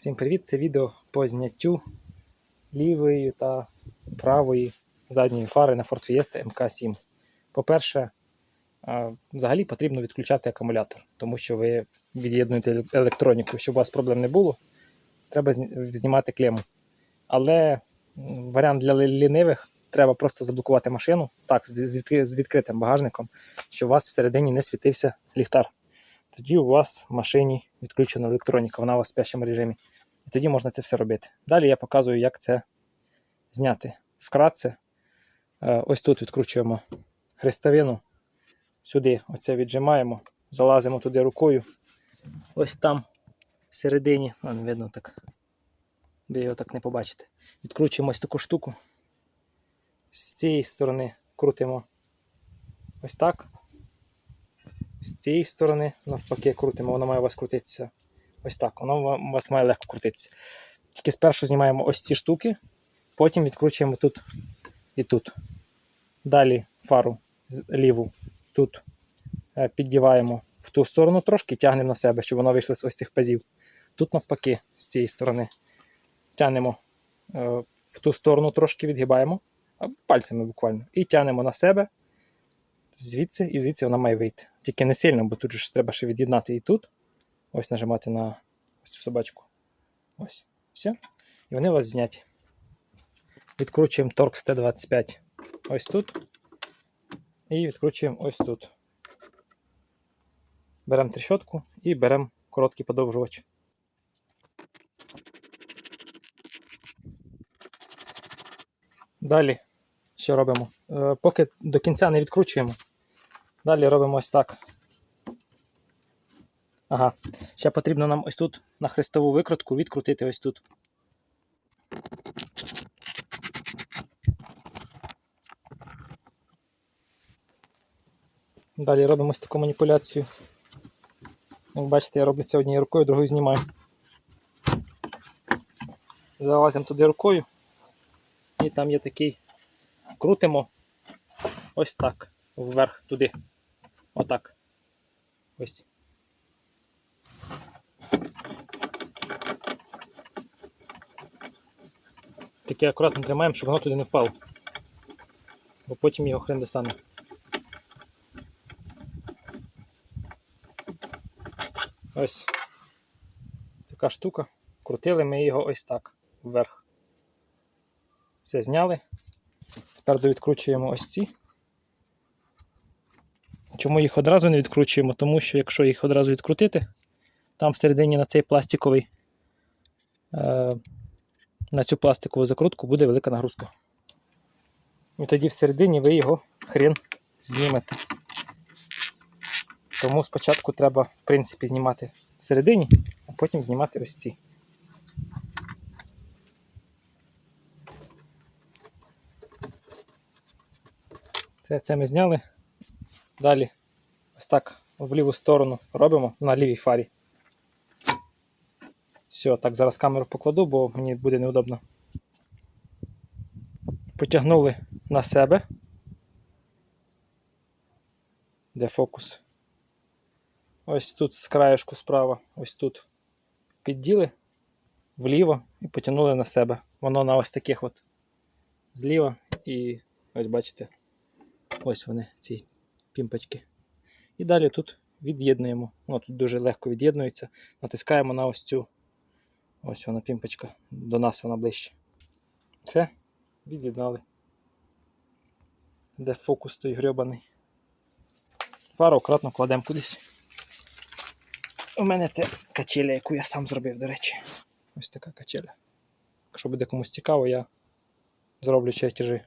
Всім привіт! Це відео по зняттю лівої та правої задньої фари на Ford Fiesta MK7. По-перше, взагалі потрібно відключати акумулятор, тому що ви від'єднуєте електроніку, щоб у вас проблем не було. Треба знімати клему. Але варіант для лінивих треба просто заблокувати машину так, з відкритим багажником, щоб у вас всередині не світився ліхтар. Тоді у вас в машині відключена електроніка, вона у вас в спящому режимі. І тоді можна це все робити. Далі я показую, як це зняти. Вкратце, е, ось тут відкручуємо хрестовину, сюди оце віджимаємо, залазимо туди рукою. Ось там всередині, а, не видно так. Ви його так не побачите. Відкручуємо ось таку штуку. З цієї сторони крутимо ось так. З цієї сторони, навпаки, крутимо, воно має у вас крутитися. Ось так, воно у вас має легко крутитися. Тільки спершу знімаємо ось ці штуки, потім відкручуємо тут і тут. Далі фару ліву тут е, піддіваємо в ту сторону трошки, тягнемо на себе, щоб воно вийшло з ось цих пазів. Тут навпаки, з цієї сторони. Тягнемо е, в ту сторону трошки відгибаємо, пальцями буквально, і тягнемо на себе звідси і звідси вона має вийти. Тільки не сильно, бо тут ж треба ще від'єднати і тут. Ось нажимати на ось цю собачку. Ось. Все. І вони у вас зняті. Відкручуємо Torx T25 ось тут. І відкручуємо ось тут. Беремо трещотку і беремо короткий подовжувач. Далі що робимо? Е, Поки до кінця не відкручуємо. Далі робимо ось так. Ага. Ще потрібно нам ось тут на хрестову викрутку відкрутити ось тут. Далі робимо ось таку маніпуляцію. Як бачите, я роблю це однією рукою, другою знімаю. Залазимо туди рукою. І там є такий. Крутимо ось так. Вверх туди. Отак. Ось. Таке акуратно тримаємо, щоб воно туди не впало. Бо потім його хрен достане. Ось така штука. Крутили ми його ось так вверх. Все зняли. Тепер довідкручуємо ось ці. Чому їх одразу не відкручуємо? Тому що якщо їх одразу відкрутити, там всередині на цей пластиковий, е, на цю пластикову закрутку буде велика нагрузка. І тоді всередині ви його хрен знімете. Тому спочатку треба, в принципі, знімати всередині, а потім знімати ось ці. Це, це ми зняли. Далі ось так в ліву сторону робимо на лівій фарі. Все, так, зараз камеру покладу, бо мені буде неудобно. Потягнули на себе. Де фокус? Ось тут з краєшку справа, ось тут. Підділи вліво і потягнули на себе. Воно на ось таких от зліва і ось бачите. Ось вони, ці пімпочки. І далі тут від'єднуємо. Ну, тут дуже легко від'єднується. Натискаємо на ось цю. Ось вона пімпочка. До нас вона ближче. Все, від'єднали. Де фокус той грьобаний. Фару акуратно кладемо кудись. У мене це качеля, яку я сам зробив, до речі. Ось така качеля. Якщо буде комусь цікаво, я зроблю чертежі.